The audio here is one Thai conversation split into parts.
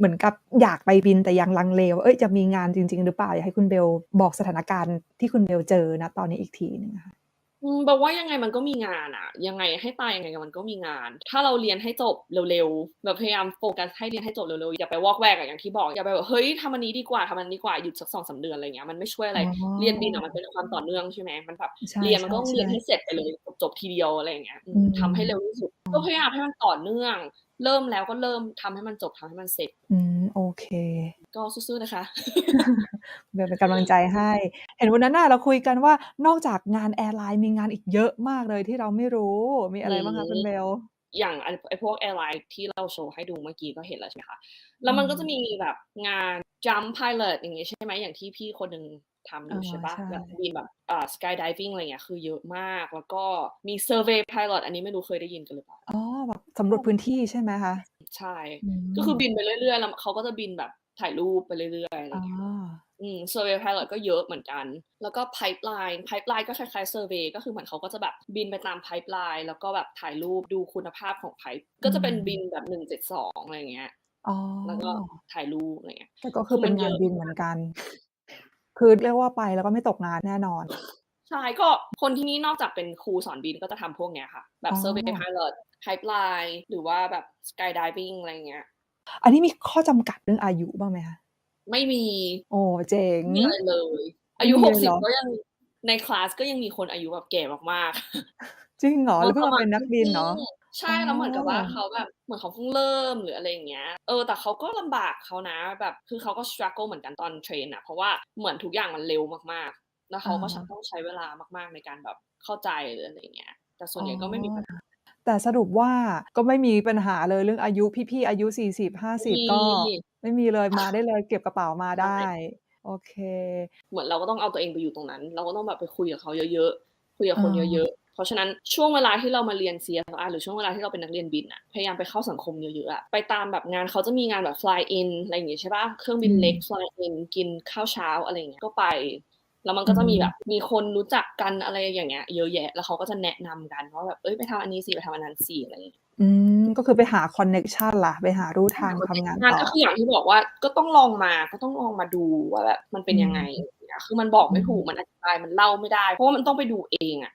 เหมือนกับอยากไปบินแต่ยังลังเลว่าเอ้ยจะมีงานจริง ๆ หรือเปล่าอยากให้คุณเบลบอกสถานการณ์ที่คุณเบลเจอณตอนนี้อีกทีหนึ่งอะค่ะอืมแปลว่ายังไงมันก็มีงานอะยังไงให้ตายยังไงมันก็มีงาน ถ้าเราเรียนให้จบเร็วๆแบบพยายามโฟกัสให้เรียนให้จบเร็วๆอย่าไปวอกแวกอะอย่างที่บอกอย่าไปแบบเฮ้ยทำอันนี้ดีกว่าทำอันนี้ดีกว่าหยุดสัก2-3เดือนอะไรอย่างเงี้ยมันไม่ช่วยอะอ๋ไรเรียนบินอะอมันเป็นความต่อเนื่องใช่ไหมมันแบบใช่เรียนมันก็ต้องเรียนให้ๆๆเสร็จไปเลยจบๆทีเดียวอะไรอย่างเงี้ยอือืมมทำให้เร็วที่สุดก็พยายามให้มันต่อเนื่อง เริ่มแล้วก็เริ่มทำให้มันจบทำให้มันเสร็จ อืมโอเค ก็สู้ๆนะคะเบลเป็นกำลังใจให้ เห็นวันนั้นน่ะเราคุยกันว่านอกจากงานแอร์ไลน์มีงานอีกเยอะมากเลยที่เราไม่รู้มีอือะไรบ้างคะคุณเบล?อย่างไอ้ไอ้พวกแอร์ไลน์ที่เราโชว์ให้ดูเมื่อกี้ก็เห็นแล้วใช่ไหมคะ แลอื้วมันก็จะมมีแบบงาน Jump Pilot อย่างงี้ใช่ไหมอย่างที่พี่คนหนึ่ง ทำออ๋อยู่ใช่เปล่าใช่แบบบินแบบอ่า Skydiving อะไรอย่างเงี้ยคือเยอะมาก แล้วก็มี Survey Pilot อันนี้ไม่รู้เคยได้ยินกันหรือเปล่า?อ๋อแบบสำรวจพื้นที่ใช่ไหมคะใช่อืก็คือมบินไปเรื่อยๆแล้วเขาก็จะบินแบบถ่ายรูปไปเรื่อยๆอะไรอ๋ออย่างเงี้ยอืม Survey Pilot ก็เยอะเหมือนกัน แล้วก็ Pipeline Pipeline ก็คล้ายๆ Survey ก็คือเหมือนเขาก็จะแบบบินไปตาม Pipeline แล้วก็แบบถ่ายรูปดูคุณภาพของ Pipe อืก็จะเป็นบินมแบบ172อะไรอย่างเงี้ยอ๋อแล้วก็ถ่ายรูปอะไรอย่างเงี้ยแต่ก็คคืือเปอม็ันงนเยานอะบินเหมืมอากนกัน คือเรียกว่าไปแล้วก็ไม่ตกงานแน่นอน ใช่ก็คนที่นี่นอกจากเป็นครูสอนบินก็จะทำพวกเนี้ยค่ะ แบอ๋บอ Survey Pilot Pipeline หรือว่าแบบ Skydiving อะไรอย่างเงี้ย อันนี้มีข้อจำกัดเรื่องอายุบ้างไหมคะ?ไม่มี โอ้เจ๋งไม่มีอะไรเลยไมอา่ยุมีเลยเหรอ?60ก็ยังในคลาสก็ยังมีคนอายุแบบแก่มากๆ จริงเหรอ?มแลา้วเพิ่สมงมาเัป็นนครักจบินริเหรอ? งๆใชอ๋่อแล้วเหมือนกับว่าเขาแบบเหมือนเขาเพิ่งเริ่มหรืออะไรอย่างเงี้ยเออแต่เขาก็ลำบากเขานะแบบคือเขาก็ struggle เหมือนกันตอนเทรนอะเพราะว่าเหมือนทุกอย่างมันเร็วมากๆ แล้วอเขาก็ชาต้องใช้เวลามากๆในการแบบเข้าใจหรืออะไรอย่างเงี้ยแต่ส่อว๋อนใหญ่ก็ไม่มีปัญหาแต่สรุปว่าก็ไม่มีปัญหาเลยเรื่องอายุพี่ๆอายุไม่40-50มีก็ไม่มีเลยมาได้เลยเก็บกระเป๋ามาใชได้่โอเค เหมือนเราก็ต้องเอาตัวเองไปอยู่ตรงนั้น เราก็ต้องแบบไปคุยกับเขาเยอะๆคุยกับคนเยเอออะๆ เพราะฉะนั้นช่วงเวลาที่เรามาเรียน CFR หรือช่วงเวลาที่เราเป็นนักเรียนบินน่ะพยายามไปเข้าสังคมเยอะๆอะไปตามแบบงานเขาจะมีงานแบบ Fly in อะไรอย่างงี้ใช่เปล่าเครื่องอบิืนเล็กม Fly in กินข้าวเช้าอะไรอย่างเงี้ยก็ไปแล้วมันอืก็จะมีแบมบมีคนรู้จักกันอะไรอย่างเงี้ยเยอะแยะ แล้วเขาก็จะแนะนำกันว่าแบบเฮ้ยไปทำอันนี้สิไปทำอันนั้นสิอะไรอย่างงี้อืมก็คือไปหาคอนเน็กชันล่ะ ไปหาลู่ทางทำงานต่อก็คืออย่างที่บอกว่าก็ต้องลองมาก็ต้องลองมาดูว่าแบบมันเปอ็ืนยังไงมอย่างเงี้ยคือมันบอกอืไม่ถูกมมันอธิบายมันเล่าไม่ได้ เพราะว่ามันต้องไปดูเองอะ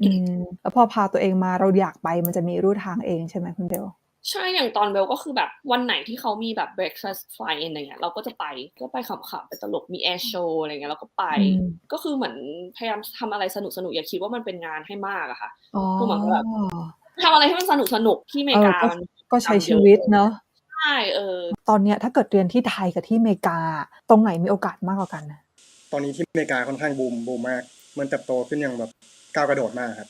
อืม แล้วพอพาตัวเองมา เราอยากไปมันจะมีลู่ทางเองใช่ไหมคุณเบล?ใช่ อย่างตอนเบลก็คือแบบวันไหนที่เขามีแบบ breakfast fly in อะไรอย่างเงี้ย เราก็จะไป ก็ไปขำ ๆ ไปตลก มี air show อะไรอย่างเงี้ย เราก็ไป อืม ก็คือเหมือนพยายามทำอะไรสนุก ๆ อย่าคิดว่ามันเป็นงานให้มากอะค่ะ อ๋อ คือเหมือนกับแบบ ทำอะไรให้มันสนุก ๆ ที่อเมเออริกาก็ มันก็ใช้ชเยีอะ วิตเนาะ ใช่ เออ ตอนเนี้ยถ้าเกิดเรียนที่ไทยกับที่อเมริกาอะ ตรงไหนมีโอกาสมากกว่ากัน?ตอนนี้ที่อเมริกาค่อนข้างบูม บูมมาก มันเติบโตขึ้นอย่างแบบ ก้าวกระโดดมากครับ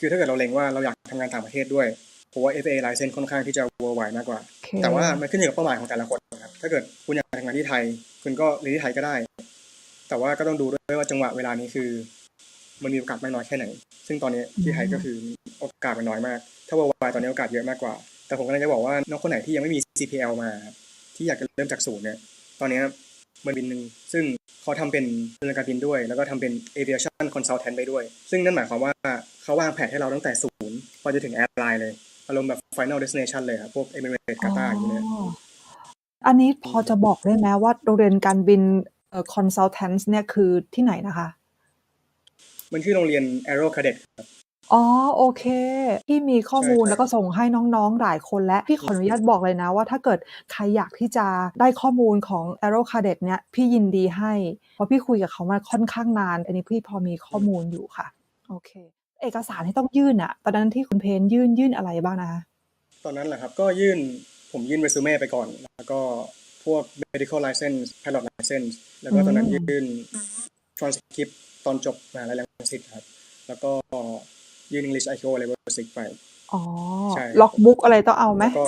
คือถ้าเกิดเราเล็งว่าเราอยากทำงานต่างประเทศด้วยผมว่า FAA license ค่อนข้างที่จะ worldwide มากกว่าโอเคแต่ว่ามันขึ้นอยู่กับเป้าหมายของแต่ละคนครับ ถ้าเกิดคุณอยากทำงานที่ไทย คุณก็เรียนที่ไทยก็ได้ แต่ว่าก็ต้องดูด้วยว่าจังหวะเวลานี้คือ มันมีโอกาสมากน้อยแค่ไหน ซึ่งตอนนี้อืที่ไทยก็มคือโอกาสมันน้อยมาก ถ้า worldwide ตอนนี้โอกาสเยอะมากกว่า แต่ผมกำลังจะบอกว่าน้องคนไหนที่ยังไม่มี CPL มาครับที่อยากจะเริ่มจากศูนย์เนี่ย ตอนเนี้ย มันบินหนึ่งซึ่งเขาทำเป็นเรื่องการบินด้วย แล้วก็ทำเป็น aviation consultant ไปด้วย ซึ่งนั่นหมายความว่าเขาวางแผนให้เราตั้งแต่ศูนย์พอจะถึงแอร์ไลน์เลย อารมณ์แบบ final destination เลยครับพวก Emirates อ๋อ Qatar อย่างงี้เลยอันนี้พอจะบอกได้ไหมว่าโรงเรียนการบินเอ่อ consultants เนี่ยคือที่ไหนนะคะ?มันชื่อโรงเรียน Aero Cadet ครับ อ๋อ โอเค พี่มีข้อใช่มูล ใช่ แล้วก็ส่งให้น้อง ๆ หลายคนแล้ว พี่ขออนุญาตบอกเลยนะว่า ถ้าเกิดใครอยากที่จะได้ข้อมูลของ Aero Cadet เนี่ย พี่ยินดีให้ เพราะพี่คุยกับเขามาค่อนข้างนาน อันนี้พี่พอมีข้อมูลอยู่ค่ะ โอเค เอกสารที่ต้องยื่นน่ะ ตอนนั้นที่คุณเพนยื่น ยื่นอะไรบ้างนะคะ?ตอนนั้นเหรอครับ ก็ยื่น ผมยื่น resume ไปก่อน แล้วก็พวก medical license pilot license แล้วก็ตอนนั้นอืมยื่น transcript ตอนจบมหาลัยรังสิตครับ แล้วก็ ยื่น English IELTS level 6ไป อ๋อ ใช่ ล็อกบุ๊กอะไรต้องเอาไหม?แล้วก็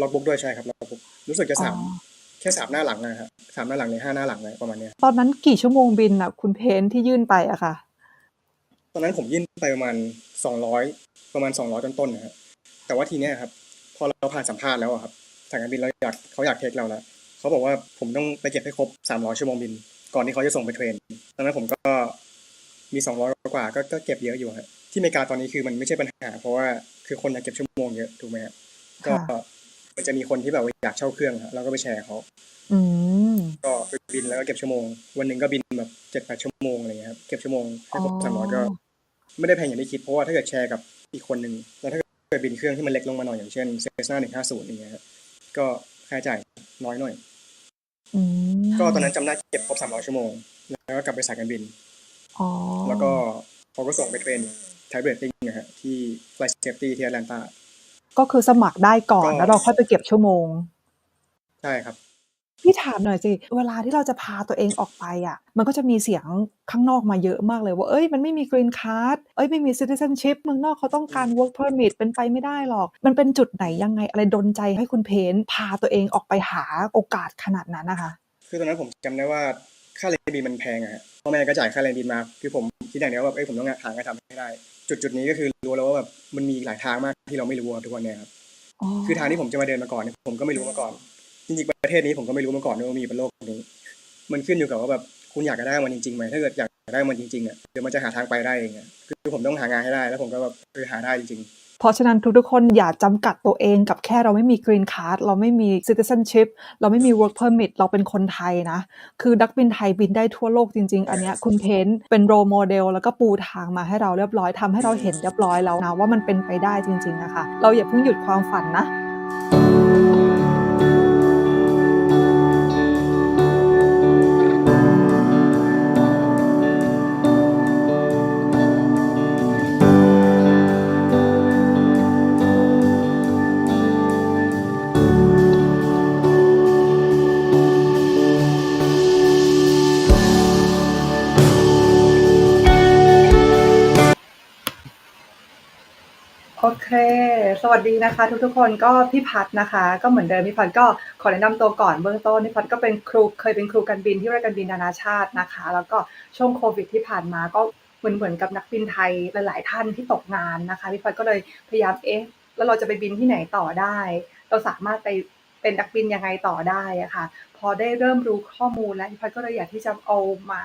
logbook ด้วยใช่ครับ logbook รู้สึกจะอ๋อ3แค่3หน้าหลังอะครับ3หน้าหลังหรือ5หน้าหลังอะไรประมาณเนี้ยตอนนั้นกี่ชั่วโมงบินน่ะ คุณเพนที่ยื่นไปอะค่ะ?ตอนนั้นผมยื่นไปประมาณ200ประมาณ200ต้นๆนะครับแต่ว่าทีเนี้ยครับ พอเราผ่านสัมภาษณ์แล้วอะครับสายการบินเราอยากเขาอยากเทกเราแล้วเขาบอกว่าผมต้องไปเก็บให้ครบ300ชั่วโมงบิน ก่อนที่เขาจะส่งไปเทรนตอนนั้นผมก็ มี200กว่าก็ก็เก็บเยอะอยู่ครับที่อเมริกาตอนนี้คือมันไม่ใช่ปัญหา เพราะว่าคือคนอยากเก็บชั่วโมงเยอะถูกไหมครับก็ค่ะมันจะมีคนที่แบบว่าอยากเช่าเครื่องครับเราก็ไปแชร์เขาอืมก็ไปบินแล้วก็เก็บชั่วโมง วันหนึ่งก็บินแบบเจ็ดแปดชั่วโมงอะไรเงี้ยครับเก็บชั่วโมงให้ครบอ๋อสามร้อยก็ ไม่ได้แพงอย่างที่คิดเพราะว่าถ้าเกิดแชร์กับอีกคนหนึ่งแล้วถ้าเกิดบินเครื่องที่มันเล็กลงมาหน่อยอย่างเช่นเซสนาหนึ่งห้าศูนย์อย่างเงี้ยครับก็ค่าใช้จ่ายน้อยหน่อยอืมก็ตอนนั้นจำได้เก็บครบสามร้อยชั่วโมง แล้วก็กลับไปสายการบินอ๋อ แล้วก็เขาก็ส่งไปเทรนไทเบรตติ้งนะฮะที่ Flight Safety ที่แอตแลนตาก็คือสมัครได้ก่อนก็แล้วเราค่อยไปเก็บชั่วโมง ใช่ครับพี่ถามหน่อยสิ เวลาที่เราจะพาตัวเองออกไปอะ มันก็จะมีเสียงข้างนอกมาเยอะมากเลยว่า เอ้ย มันไม่มีกรีนค a ร์ดเอ้ย ไม่มี citizenship เมืองนอกเขาต้องการ work permit เป็นไปไม่ได้หรอก มันเป็นจุดไหนยังไงอะไรดนใจให้คุณเพนพาตัวเองออกไปหาโอกาสขนาดนั้นนะคะ คือตอนนั้นผมจำได้ว่า ค่าเรียนบินมันแพงอะฮะพ่อแม่ก็จ่ายค่าเรียนบินมาคือผมคิดอย่างเดียวว่าแบบเอ้ยผมต้องหางานทำให้ได้ จุดจุดนี้ก็คือรู้แล้วว่าแบบมันมีหลายทางมากที่เราไม่รู้ทุกวันเนี้ยครับคือทางที่ผมจะมาเดินมาก่อนเนี่ยผมก็ไม่รู้มาก่อนจริงๆประเทศนี้ผมก็ไม่รู้มาก่อนด้วยว่ามีป็นโลกนี้ มันขึ้นอยู่กับว่าแบบคุณอยากจะได้มันจริงๆไหมถ้าเกิดอยากได้มันจริงๆอะเดี๋ยวมันจะหาทางไปได้เองอะคือผมต้องหางานให้ได้ แล้วผมก็แบบเออหาได้จริงเพ ราะฉะนั้นทุกๆคนอย่าจำกัดตัวเองกับแค่เราไม่มีกรีนการ์ดเราไม่มี citizenship เราไม่มี work permit เราเป็นคนไทยนะ คือดักบินไทยบินได้ทั่วโลกจริง ๆ อันเนี้ยคุณเพนเป็นโรโมเดลแล้วก็ปูทางมาให้เราเรียบร้อยทำให้เราเห็นเรียบร้อยแล้วนะว่ามันเป็นไปได้จริงๆนะคะเราอย่าเพิ่งหยุดความฝันนะ วัสดีนะคะ ทุกๆคนก็พี่พัดนะคะ ก็เหมือนเดิมพี่พัดก็ขอแนะนำตัวก่อนเบื้องต้นพี่พัดก็เป็นครูเคยเป็นครูการบินที่รายการบินนานาชาตินะคะ แล้วก็ช่วงโควิดที่ผ่านมาก็เหมือนเหมือนกับนักบินไทยหลาย ๆ ท่านที่ตกงานนะคะพี่พัดก็เลยพยายามเอ๊ะแล้วเราจะไปบินที่ไหนต่อได้ เราสามารถไปเป็นนักบินยังไงต่อได้อะค่ะพอได้เริ่มรู้ข้อมูลแล้วพี่พัดก็เลยอยากที่จะเอามา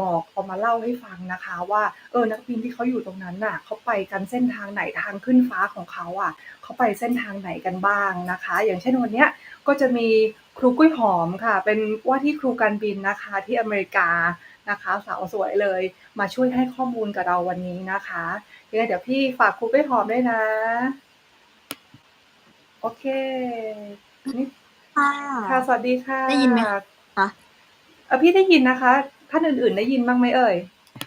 บอกเอามาเล่าให้ฟังนะคะว่าเออนักบินที่เขาอยู่ตรงนั้นน่ะเขาไปกันเส้นทางไหนทางขึ้นฟ้าของเขาอะเขาไปเส้นทางไหนกันบ้างนะคะ อย่างเช่นวันเนี้ยก็จะมีครูกุ้ยหอมค่ะ เป็นว่าที่ครูการบินนะคะที่อเมริกานะคะ สาวสวยเลยมาช่วยให้ข้อมูลกับเราวันนี้นะคะยังไงเดี๋ยวพี่ฝากครูกุ้ยหอมด้วยนะ โอเคนี่ค่ะค่ะสวัสดีค่ะได้ยินไหมคะเออพี่ได้ยินนะคะ ท่านอื่นๆ ได้ยินบ้างไหมเอ่ย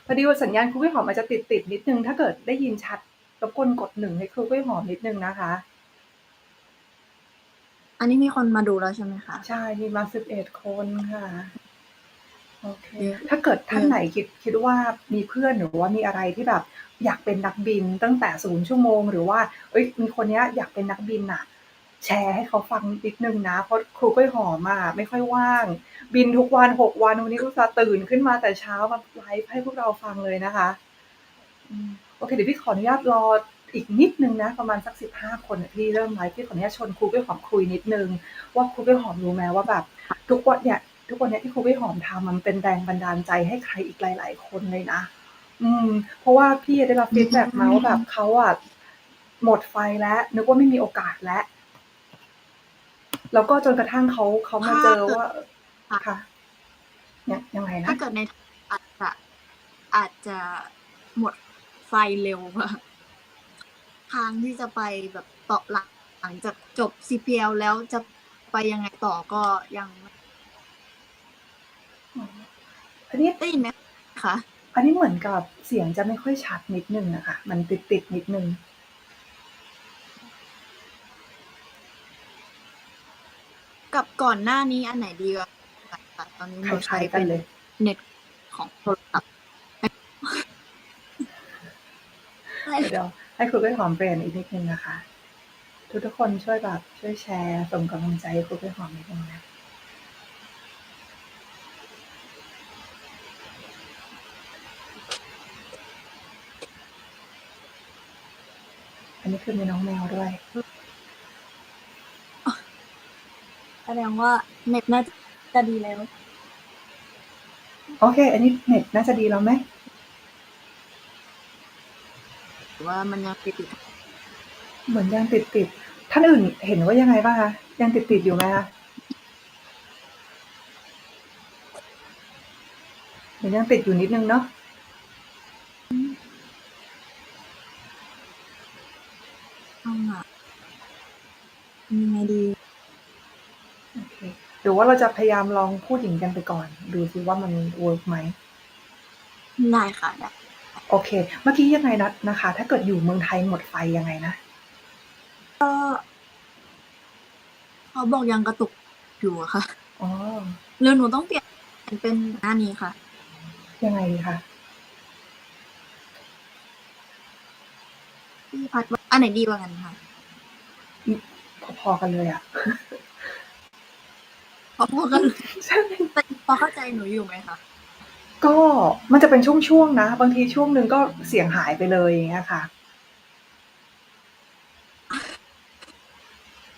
พอดีว่าสัญญาณครูกล้วยหอมอาจจะติดติดๆนิดนึง ถ้าเกิดได้ยินชัดรบกวนกดหนึ่งให้ครูกล้วยหอมนิดนึงนะคะ อันนี้มีคนมาดูแล้วใช่ไหมคะ ใช่มีมาสิบเอ็ดคนค่ะโอเคเยอะ ถ้าเกิดท่านไหนคิดคิดว่ามีเพื่อนหรือว่ามีอะไรที่แบบ อยากเป็นนักบินตั้งแต่ศูนย์ชั่วโมง หรือว่าเอ้ยมีคนเนี้ยอยากเป็นนักบินน่ะ แชร์ให้เขาฟังนิดนึงนะเพราะครูกล้วยหอมอะไม่ค่อยว่าง บินทุกวันหกวันวันนี้อุตส่าห์ตื่นขึ้นมาแต่เช้ามาไลฟ์ให้พวกเราฟังเลยนะคะโอเคเดี๋ยวพี่ขออนุญาตรออีกนิดนึงนะ ประมาณสักสิบห้าคนที่เริ่มไลฟ์พี่ขออนุญาตชวนครูกล้วยหอมคุยนิดนึง ว่าครูกล้วยหอมรู้ไหมว่าแบบ ทุกวันเนี่ยทุกวันเนี้ยที่ครูกล้วยหอมทำมันเป็นแรงบันดาลใจให้ใครอีกหลาย ๆ คนเลยนะอืม เพราะว่าพี่ได้รับฟีดแบ็กมาว่าแบบเขาอะหมดไฟแล้วนึกว่าไม่มีโอกาสแล้ว แล้วก็จนกระทั่งเขาเขามาเจอว่า ค่ะค่ะยังยังไงนะถ้าเกิดในอาจจะอาจจะหมดไฟเร็วอะทางที่จะไปแบบต่อหลังหลังจากจบ CPL แล้วจะไปยังไงต่อก็ยังไม่อันนี้ได้ยินไหมคะอันนี้เหมือนกับเสียงจะไม่ค่อยชัดนิดนึงนะคะมันติดติดๆนิดนึง ก่อนหน้านี้อันไหนดีกว่าตอนนี้เราใช้เป็นเลยเน็ตของโทรศัพท์เดี๋ยวให้ครูกล้วยหอมเปลี่ยนอีกนิดนึงนะคะ ทุกทุกคนช่วยแบบช่วยแชร์ส่งกำลังใจให้ครูกล้วยหอมนิดนึงนะอันนี้คือมีน้องแมวด้วย แสดงว่าเน็ตน่าจะดีแล้ว โอเค อันนี้เน็ตน่าจะดีแล้วไหมหรือว่ามันยังติดติดเหมือนยังติดติดๆท่านอื่นเห็นว่ายังไงบ้างคะ ยังติดติดๆอยู่ไหมคะเห็นยังติดอยู่นิดนึงเนาะ ต้องอะยังไงดีโอเค หรือว่าเราจะพยายามลองพูดอย่างนี้กันไปก่อน ดูซิว่ามันเวิร์กไหม ได้ค่ะได้โอเค เมื่อกี้ยังไงนะนะคะ ถ้าเกิดอยู่เมืองไทยหมดไฟยังไงนะ ก็เขาบอกยังกระตุกอยู่อะค่ะอ๋อหรือหนูต้องเปลี่ยนเป็นหน้านี้ค่ะ ยังไงดีคะพี่พัดว่าอันไหนดีกว่ากันคะพอๆกันเลยอะ พอพอกันใช่แต่พอเข้าใจหนูอยู่ไหมคะก็มันจะเป็นช่วงๆนะ บางทีช่วงหนึ่งก็เสียงหายไปเลยอย่างเงี้ยค่ะ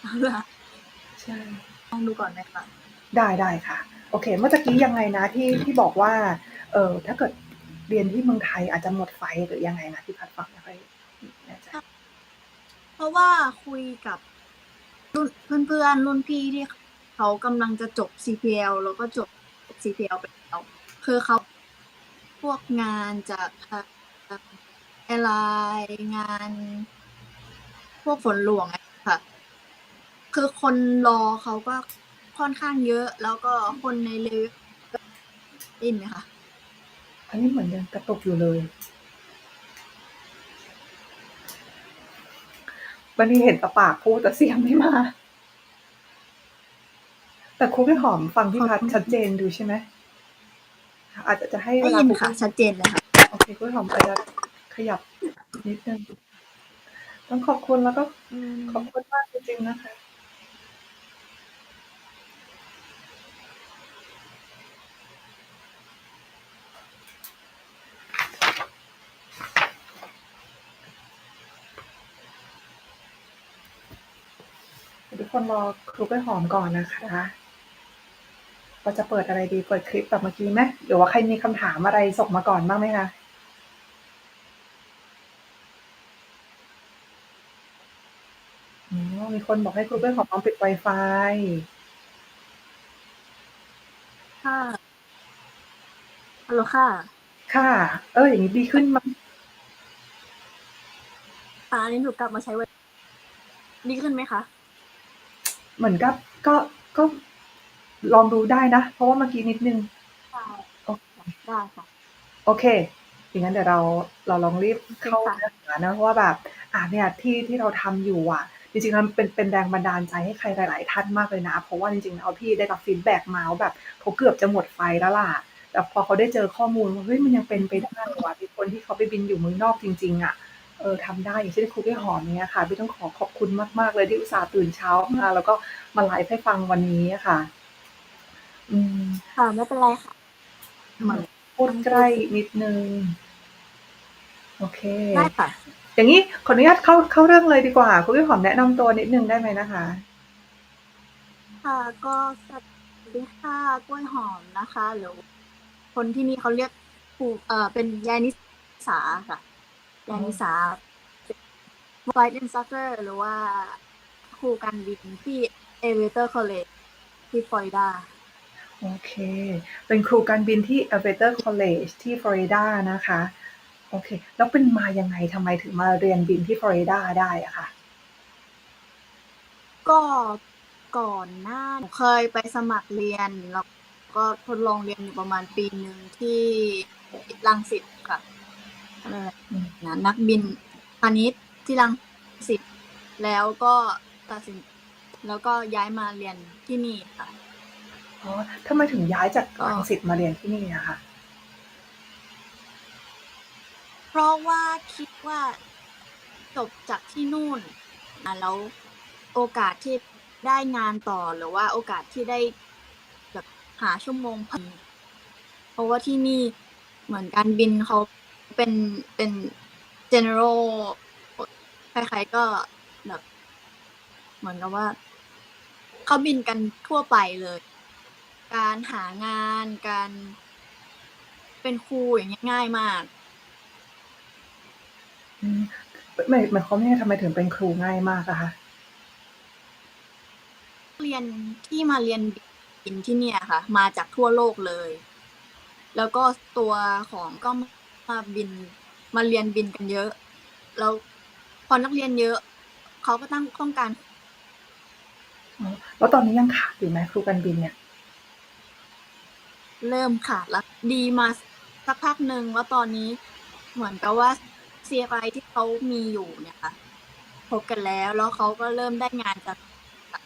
เอาล่ะใช่ลองดูก่อนไหมคะได้ได้ค่ะ โอเค เมื่อตะกี้ยังไงนะที่ที่บอกว่า เออถ้าเกิดเรียนที่เมืองไทยอาจจะหมดไฟหรือยังไงนะที่พัดฟังไม่ค่อยแน่ใจเพราะว่าคุยกับรุ่นเพื่อนๆรุ่นพี่ที่ เขากำลังจะจบ CPL แล้วก็จบ CPL ไปแล้วคือเขาพวกงานจากแอร์ไลน์งาน พวกฝนหลวงอะค่ะ คือคนรอเขาก็ค่อนข้างเยอะ แล้วก็คนในเลเวลได้ยินไหมคะอันนี้เหมือนยังกระตกอยู่เลยวันนี้เห็นแตะปากพูดแต่เสียงไม่มา แต่ครูพี่หอมฟังพี่พัดชัดเจนดูใช่ไหมอาจจะจะให้เวได้ลายินครูค่ะ ชัดเจนเลยค่ะ โอเคครูพี่หอมอาจจะขยับนิดนึงต้องขอบคุณแล้วก็ขอบคุณมากจริงๆนะคะ ทุกคนรอครูไปหอมก่อนนะคะ เราจะเปิดอะไรดีเปิดคลิปแบบเมื่อกี้ไหมหรือว่าใครมีคำถามอะไรส่งมาก่อนบ้างไหมคะอ๋อมีคนบอกให้ครูไปหอมลองปิด Wi-Fi ค่ะฮัลโหลค่ะ ค่ะ เออ อย่างนี้ดีขึ้นมั้ยอ่าอันนี้หนูกลับมาใช้ไว้ดีขึ้นไหมคะ เหมือนกับก็ก็ ลองดูได้นะ เพราะว่าเมื่อกี้นิดนึงได้โอเคได้ค่ะ โอเค อย่างนั้นเดี๋ยวเราเราลองรีบเข้าค่ะเนื้อหานะเพราะว่าแบบ อ่าเนี่ยที่ที่เราทำอยู่อะ จริงๆแล้วเป็นเป็นแรงบันดาลใจให้ใครหลาย ๆ ท่านมากเลยนะ เพราะว่าจริงๆแล้วพี่ได้รับฟีดแบ็กมาว่าแบบเขาเกือบจะหมดไฟแล้วล่ะ แต่พอเขาได้เจอข้อมูลว่าเฮ้ยมันยังเป็นไปได้ว่ะมีคนที่เขาไปบินอยู่เมืองนอกจริง ๆ อะเออทำได้อย่างเช่นครูพี่หอมเนี่ยค่ะพี่ต้องขอขอบคุณมากๆเลยที่อุตส่าห์ตื่นเช้ามาแล้วก็มาไลฟ์ให้ฟังวันนี้อะค่ะ อืมค่ะไม่เป็นไรค่ะ เหมือนพูดใกล้นิดนึง โอเค ได้ค่ะ อย่างนี้ขออนุญาตเข้าเข้าเรื่องเลยดีกว่า คุณพี่หอมแนะนำตัวนิดนึงได้ไหมนะคะ ค่ะก็สวัสดีค่ะกล้วยหอมนะคะหรือคนที่นี่เขาเรียกครูเอ่อเป็นยายนิสาค่ะยายนิสา Flight Instructor หรือว่าครูการบินที่ Aviator College ที่ฟลอริดา โอเค เป็นครูการบินที่ Aviator College ที่ฟลอริดานะคะ โอเค แล้วเป็นมายังไงทำไมถึงมาเรียนบินที่ฟลอริดาได้อะคะก็ก่อนหน้าหนูเคยไปสมัครเรียน แล้วก็ทดลองเรียนอยู่ประมาณปีหนึ่งที่รังสิตค่ะอะไรนะนักบินพาณิชย์ที่รังสิตแล้วก็ตัดสินแล้วก็ย้ายมาเรียนที่นี่ค่ะ อ๋อทำไมถึงย้ายจากก็รังสิตมาเรียนที่นี่อะคะ เพราะว่าคิดว่าจบจากที่นู่นอะแล้วโอกาสที่ได้งานต่อหรือว่าโอกาสที่ได้แบบหาชั่วโมงเพิ่มเพราะว่าที่นี่เหมือนการบินเขาเป็นเป็น general ใครๆก็แบบเหมือนกับว่าเขาบินกันทั่วไปเลย การหางานการเป็นครูอย่างเงี้ยง่ายมาก อืมหมายหมายความว่าไงทำไมถึงเป็นครูง่ายมากอะคะเรียนที่มาเรียนบินที่เนี่ยค่ะ มาจากทั่วโลกเลย แล้วก็ตัวของก็มาบินมาเรียนบินกันเยอะ แล้วพอนักเรียนเยอะเขาก็ต้องต้องการอ๋อแล้วตอนนี้ยังขาดอยู่ไหมครูการบินเนี่ย เริ่มขาดแล้วดีมาสักพักหนึ่งแล้วตอนนี้เหมือนกับว่า CFI ที่เขามีอยู่เนี่ยค่ะพบกันแล้ว แล้วเขาก็เริ่มได้งานจาก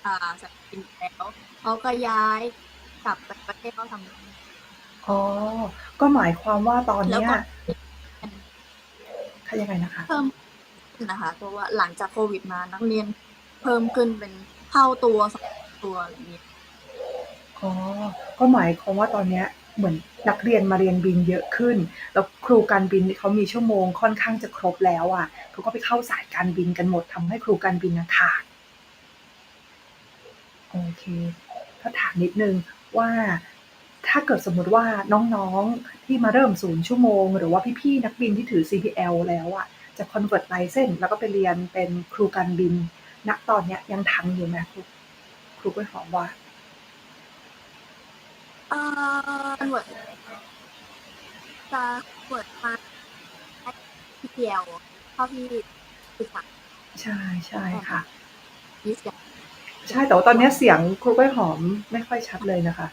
อ่าสายการบินแล้วเขาก็ย้ายกลับไปประเทศเขาทำงานอ๋อ ก็หมายความว่าตอนแล้วเนี้ยก็ค่ะยังไงนะคะ เพิ่มขึ้นนะคะ เพราะว่าหลังจากโควิดมานักเรียนเพิ่มขึ้นเป็นเท่าตัวสองตัวอะไรอย่างเงี้ย อ๋อ ก็หมายความว่าตอนเนี้ยเหมือนนักเรียนมาเรียนบินเยอะขึ้น แล้วครูการบินเขามีชั่วโมงค่อนข้างจะครบแล้วอะเขาก็ไปเข้าสายการบินกันหมดทำให้ครูการบินนะขาด โอเค ถ้าถามนิดนึงว่าถ้าเกิดสมมุติว่าน้องๆที่มาเริ่มศูนย์ชั่วโมง หรือว่าพี่ๆนักบินที่ถือ CPL แล้วอะจะคอนเวิร์ตไลเซนแล้วก็ไปเรียนเป็นครูการบิน ณตอนเนี้ยยังทันอยู่ไหมครูครูกล้วยหอมว่า เอ่อเวิร์ดจะเวิร์ดมาที่เดียวเท่าที่ศึกษาใช่ใช่ค่ะวิทยาใช่แต่ว่าตอนนี้เสียงครูกล้วยหอมไม่ค่อยชัดเลยนะคะ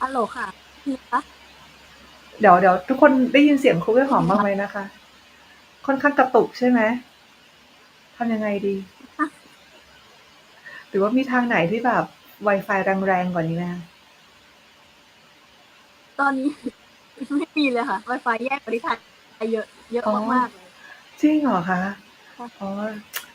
ฮัลโหลค่ะพี่คะเดี๋ยวเดี๋ยวทุกคนได้ยินเสียงครูกล้วยหอมบ้างไหมนะคะ ค่อนข้างกระตุกใช่ไหมทำยังไงดี หรือว่ามีทางไหนที่แบบ Wi-Fi แรงๆกว่านี้ไหมคะ ตอนนี้ ไม่มีเลยค่ะ Wi-Fi แยกบริษัทเยอะ เยอะมากๆจริงเหรอคะอ๋อ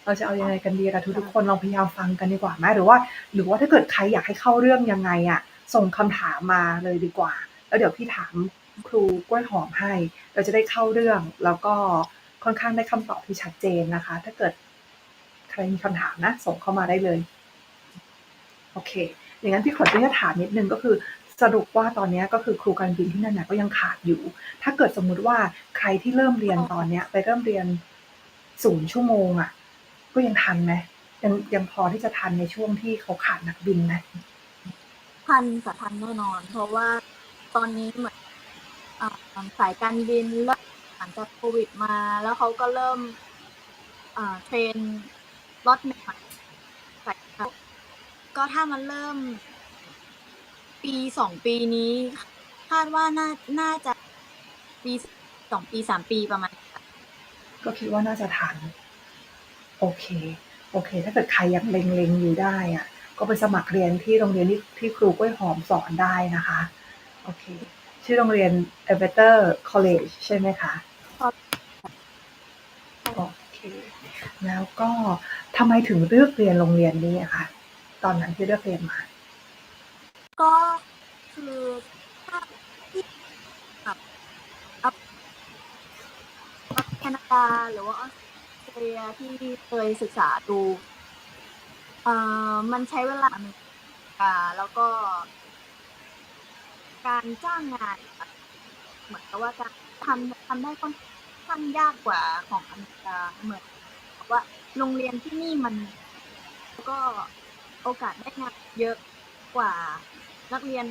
เราจะเอายังไงกันดีล่ะทุกทุกๆคนลองพยายามฟังกันดีกว่าไหมหรือว่า หรือว่าถ้าเกิดใครอยากให้เข้าเรื่องยังไงอะส่งคำถามมาเลยดีกว่า แล้วเดี๋ยวพี่ถามครูกล้วยหอมให้ เราจะได้เข้าเรื่องแล้วก็ค่อนข้างได้คำตอบที่ชัดเจนนะคะ ถ้าเกิดใครมีคำถามนะ ส่งเข้ามาได้เลย โอเค อย่างนั้นพี่ขออนุญาตถามนิดนึงก็คือ สรุปว่าตอนเนี้ยก็คือครูการบินที่นั่นน่ะก็ยังขาดอยู่ ถ้าเกิดสมมุติว่าใครที่เริ่มเรียนตอนเนี้ย ไปเริ่มเรียนศูนย์ชั่วโมงอะ ก็ยังทันไหมยังยังพอที่จะทันในช่วงที่เขาขาดนักบินไหมทันกับทันแน่นอน เพราะว่าตอนนี้เหมือนอ่าสายการบินเริ่มหลังจากโควิดมา แล้วเขาก็เริ่มอ่าเทรนรถใหม่ๆสายการก็ถ้ามันเริ่ม ปีสองปีนี้ คาดว่าน่าน่าจะปีสองปีสามปีประมาณ ก็คิดว่าน่าจะทัน โอเค โอเค ถ้าเกิดใครยังเล็งๆอยู่ได้อะ ก็ไปสมัครเรียนที่โรงเรียนที่ที่ครูกล้วยหอมสอนได้นะคะ โอเค ชื่อโรงเรียน e v e t e r College ใช่ไหมคะโอเค แล้วก็ทำไมถึงเลือกเรียนโรงเรียนนี้อะคะ ตอนนั้นที่เลือกเรียนมา ก็คือถ้าที่แบบอัพอัพแคนาดาหรือว่าออสเตรเลียที่เคยศึกษาดูเอ่อมันใช้เวลาอเมริกาแล้วก็ การจ้างงานเหมือนกับว่าการทำทำได้ค่อนข้างยากกว่าของอเมริกาเหมือนกับว่าโรงเรียนที่นี่มันก็โอกาสได้งานเยอะกว่า นักเรียน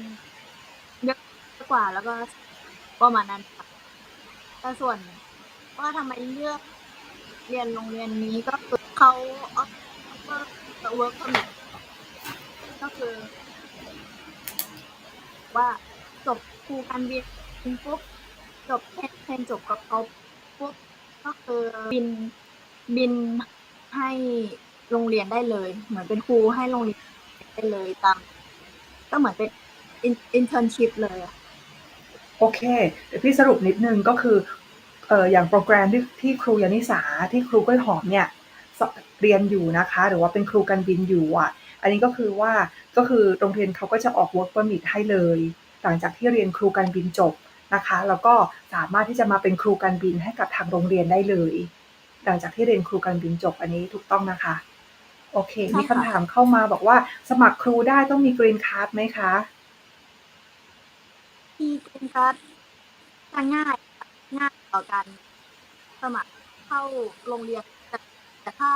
เยอะกว่าแล้วก็ประมาณนั้นค่ะแต่ส่วนว่าทำไมเลือกเรียนโรงเรียนนี้ก็คือเขาออฟเวิร์กพอมิก็คือ ว่าจบครูการบินปุ๊บจบเทรนจบกับเขาปุ๊บก็คือบินบินให้โรงเรียนได้เลย เหมือนเป็นครูให้โรงเรียนได้เลยตาม ก็เหมือนเป็นอินเทอร์นชิพเลยอะโอเคเดี๋ยวพี่สรุปนิดนึงก็คือเอออย่างโปรแกรมที่ที่ครูยานิสาที่ครูกล้วยหอมเนี่ยเรียนอยู่นะคะ หรือว่าเป็นครูการบินอยู่อะ อันนี้ก็คือว่าก็คือโรงเรียนเขาก็จะออก work permit ให้เลย หลังจากที่เรียนครูการบินจบนะคะ แล้วก็สามารถที่จะมาเป็นครูการบินให้กับทางโรงเรียนได้เลย หลังจากที่เรียนครูการบินจบอันนี้ถูกต้องนะคะ โอเค มีคำถามเข้ามาบอกว่า สมัครครูได้ต้องมีกรีนการ์ดไหมคะที่เป็นการจะง่ายง่ายต่อการสมัครเข้าโรงเรียนแต่แต่ถ้า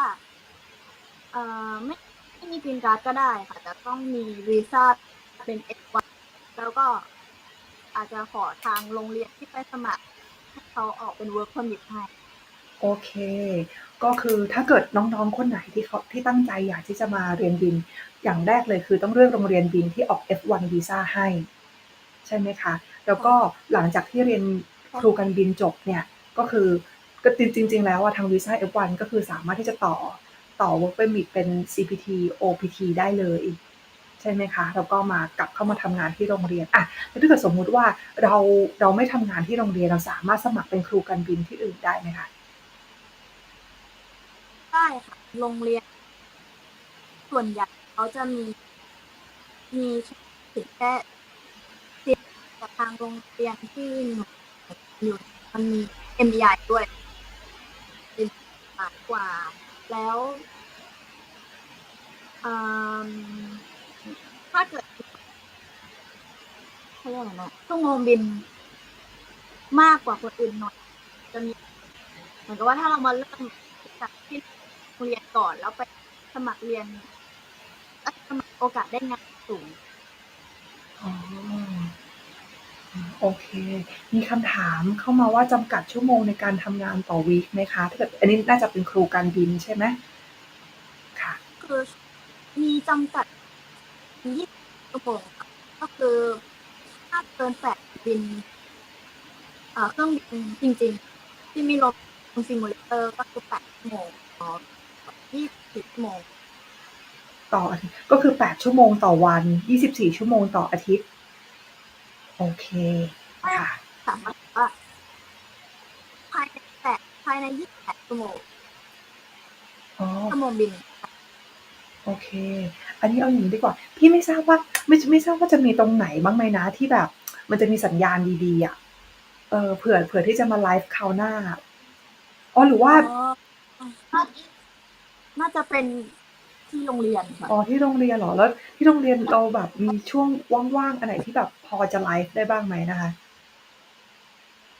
เอ่อไม่ไม่ไม่มีกรีนการ์ดก็ได้ค่ะแต่ต้องมีวีซ่าเป็น F1 แล้วก็อาจจะขอทางโรงเรียนที่ไปสมัครให้เขาออกเป็น work permit ให้ โอเค ก็คือถ้าเกิดน้องๆ คนไหนที่เขาที่ตั้งใจอยากที่จะมาเรียนบิน อย่างแรกเลยคือต้องเลือกโรงเรียนบินที่ออก F1 วีซ่าให้ ใช่ไหมคะ แล้วก็หลังจากที่เรียนครูการบินจบเนี่ย ก็คือก็จริง ๆ แล้วอะทางวีซ่า F1 ก็คือสามารถที่จะต่อต่อ work permit เป็น CPT OPT ได้เลยใช่ไหมคะแล้วก็มากลับเข้ามาทำงานที่โรงเรียนอะแล้วถ้าเกิดสมมุติว่าเราเราไม่ทำงานที่โรงเรียนเราสามารถสมัครเป็นครูการบินที่อื่นได้ไหมคะ ได้ค่ะ โรงเรียน ส่วนใหญ่เขาจะมี มีถึงแค่เรียนแต่ทางโรงเรียนที่หนูอยู่มันมี MBI ด้วยเป็นมากกว่า แล้วถ้าเกิดเขาเรียกอะไรนะชั่วโมงบินมากกว่าคนอื่นหน่อย จะมี เหมือนกับว่าถ้าเรามาเริ่มจากที่ เรียนก่อน แล้วไปสมัครเรียนเอ้ยสมัครโอกาสได้งานสูงอ๋อโอเค มีคำถามเข้ามาว่าจำกัดชั่วโมงในการทำงานต่อวีคไหมคะถ้าเกิดอันนี้น่าจะเป็นครูการบินใช่ไหมค่ะคือมีจำกัดยี่ชั่วโมงค่ะก็คือถ้าเกินแปดบินเอ่อเครื่องบินจริงๆ ที่มีลงซิมูเลเตอร์ก็คือแปดชั่วโมง ต่อยี่สิบชั่วโมงต่ออาทิตย์ก็คือ 8 ชั่วโมงต่อวัน 24 ชั่วโมงต่ออาทิตย์ โอเคค่ะสามารถว่าภายในแปดภายในยี่สิบแปดชั่วโมงอ๋อชั่วโมงบิน โอเค อันนี้เอาอย่างนี้ดีกว่า พี่ไม่ทราบว่าไม่ไม่ทราบว่าจะมีตรงไหนบ้างไหมนะที่แบบ มันจะมีสัญญาณดีๆอะ เออเผื่อเผื่อที่จะมาไลฟ์คราวหน้า อ๋อหรือว่าอ๋อ น่าน่าจะเป็นที่โรงเรียนค่ะอ๋อที่โรงเรียนเหรอแล้วที่โรงเรียนเราแบบมีช่วงว่างๆอันไหนที่แบบพอจะไลฟ์ได้บ้างไหมนะคะ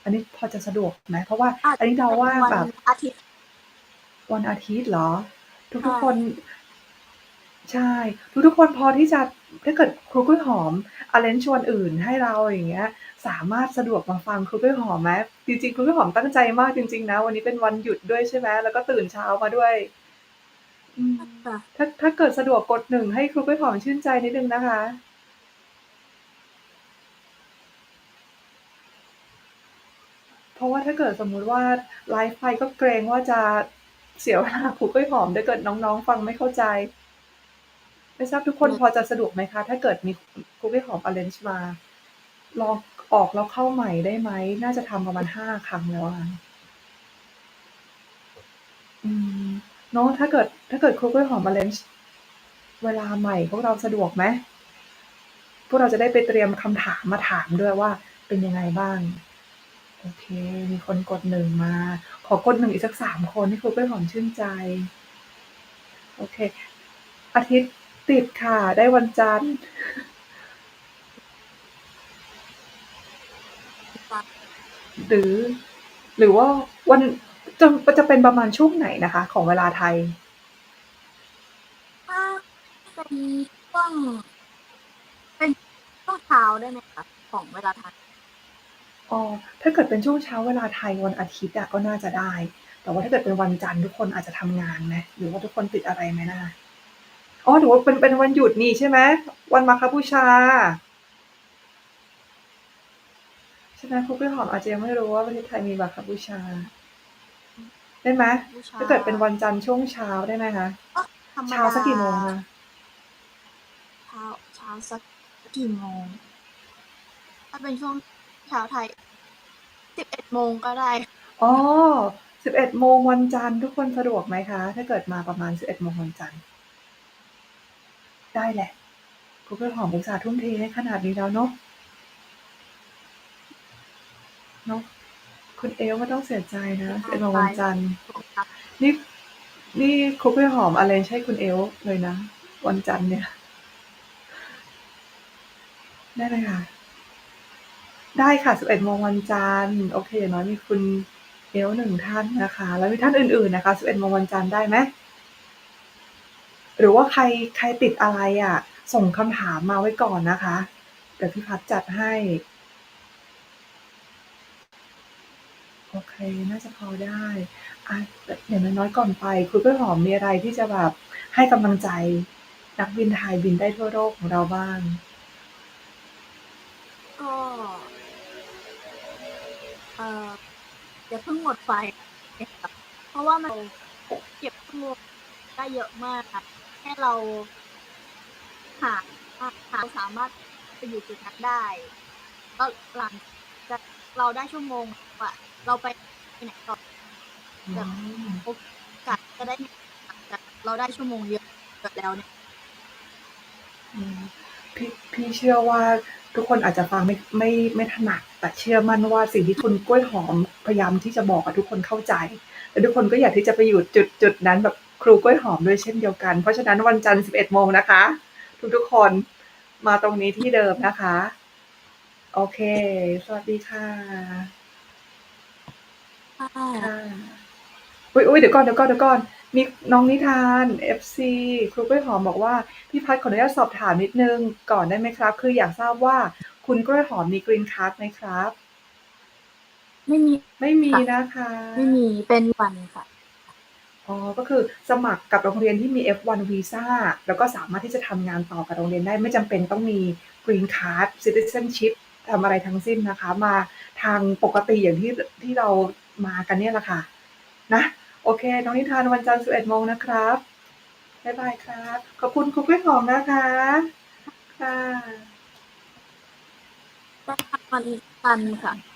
อันนี้พอจะสะดวกไหมเพราะว่า อันนี้เราว่าแบบวันอาทิตย์วันอาทิตย์เหรอ ทุกทุกใช่คนใช่ ทุกทุกคนพอที่จะถ้าเกิดครูกล้วยหอมอาเลนชวนอื่นให้เราอย่างเงี้ย สามารถสะดวกมาฟังครูกล้วยหอมไหมจริงๆครูกล้วยหอมตั้งใจมากจริง ๆ นะ วันนี้เป็นวันหยุดด้วยใช่ไหมแล้วก็ตื่นเช้ามาด้วย อืมค่ะถ้าถ้าเกิดสะดวกกดหนึ่งให้ครูกล้วยหอมชื่นใจนิดนึงนะคะ เพราะว่าถ้าเกิดสมมุติว่าไลฟ์ไปก็เกรงว่าจะเสียเวลาครูกล้วยหอมถ้าเกิดน้องๆ ฟังไม่เข้าใจ ไม่ทราบทุกคนพอจะสะดวกไหมคะ ถ้าเกิดมีครูกล้วยหอมอาเลนจ์มา ลองออกแล้วเข้าใหม่ได้ไหม น่าจะทำประมาณห้าครั้งแล้วอะอืม เนาะถ้าเกิดถ้าเกิดครูกล้วยหอมอาเลนจ์เวลาใหม่พวกเราสะดวกไหมพวกเราจะได้ไปเตรียมคำถามมาถามด้วยว่าเป็นยังไงบ้าง โอเค มีคนกดหนึ่งมา ขอกดหนึ่งอีกสักสามคนให้ครูกล้วยหอมชื่นใจ โอเค อาทิตย์ติดค่ะ ได้วันจันทร์หรือหรือว่าวัน จะจะเป็นประมาณช่วงไหนนะคะ ของเวลาไทย ถ้าเป็นช่วงเป็นช่วงเช้าได้ไหมคะของเวลาไทยอ๋อถ้าเกิดเป็นช่วงเช้าเวลาไทยวันอาทิตย์อะก็น่าจะได้ แต่ว่าถ้าเกิดเป็นวันจันทร์ทุกคนอาจจะทำงานไหมหรือว่าทุกคนติดอะไรไหมนะอ๋อหรือว่าเป็นเป็นวันหยุดนี่ใช่ไหมวันมาคบูชา ใช่ไหมครูกล้วยหอมอาจจะยังไม่รู้ว่าประเทศไทยมีมาคบูชา ได้ไหมบูชาถ้าเกิดเป็นวันจันทร์ช่วงเช้าได้ไหมคะธรรมดเช้าสักกี่โมงคะเช้าเช้าสักกี่โมง ถ้าเป็นช่วงเช้าไทยสิบเอ็ดโมงก็ได้ อ๋อสิบเอ็ดโมงวันจันทร์ทุกคนสะดวกไหมคะ ถ้าเกิดมาประมาณสิบเอ็ดโมงวันจันทร์ ได้แหละครูกล้วยหอมอุตส่าห์ทุ่มเทให้ขนาดนี้แล้วเนาะเนาะ คุณเอลไม่ต้องเสียใจนะสิบเอ็ดโมงวันจันทร์นี่นี่ครูกล้วยหอมอะไรใช่คุณเอลเลยนะ วันจันทร์เนี่ย ได้เลยค่ะ ได้ค่ะสิบเอ็ดโมงวันจันทร์โอเคอย่างน้อยมีคุณเอลหนึ่งท่านนะคะ แล้วมีท่านอื่นๆนะคะสิบเอ็ดโมงวันจันทร์ได้ไหมหรือว่าใครใครติดอะไรอะส่งคำถามมาไว้ก่อนนะคะ เดี๋ยวพี่พัดจัดให้ โอเค น่าจะพอได้อะอย่างน้อยๆก่อนไปคุณกล้วยหอมมีอะไรที่จะแบบให้กำลังใจนักบินไทยบินได้ทั่วโลกของเราบ้าง?ก็เอออย่าเพิ่งหมดไฟค่ะเพราะว่ามันเก็บชั่วโมได้เยอะมากค่ะแค่เราหาหาหาสามารถไปอยู่จุดนั้นได้ก็หลังจากเราได้ชั่วโมงอะ เราไปไหนต่อแบบโอกาสจะได้จากเราได้ชั่วโมงเยอะแล้วเนี่ยพี่พี่เชื่อว่าทุกคนอาจจะฟังไม่ไม่ไม่ถนัดแต่เชื่อมั่นว่าสิ่งที่คุณกล้วยหอมพยายามที่จะบอกอะทุกคนเข้าใจ และทุกคนก็อยากที่จะไปอยู่จุดจุดนั้นแบบครูกล้วยหอมด้วยเช่นเดียวกัน เพราะฉะนั้นวันจันทร์ 11 โมงนะคะ ทุกๆคนมาตรงนี้ที่เดิมนะคะ โอเค สวัสดีค่ะ ค่ะค่ะ อุ๊ยๆเดี๋ยวก่อนเดี๋ยวก่อนเดี๋ยวก่อน มีน้องนิทาน FC ครูกล้วยหอมบอกว่า พี่พัดขออนุญาตสอบถามนิดหนึ่งก่อนได้ไหมครับ?คืออยากทราบว่าคุณกล้วยหอมมี Green Card ไหมครับ?ไม่มีไม่มีค่ะ นะคะ ไม่มีเป็น F1 ค่ะ อ๋อ ก็คือสมัครกับโรงเรียนที่มี F1 วีซาแล้วก็สามารถที่จะทำงานต่อกับโรงเรียนได้ ไม่จำเป็นต้องมี Green Card Citizenship ทำอะไรทั้งสิ้นนะคะ มาทางปกติอย่างที่ที่เรา มากันเนี่ยแหละค่ะ นะ โอเค น้องนิทานวันจันทร์11โมงนะครับ บ๊ายบายครับ ขอบคุณคุณกล้วยหอมนะคะ ค่ะได้ค่ะวันจันทร์ค่ะ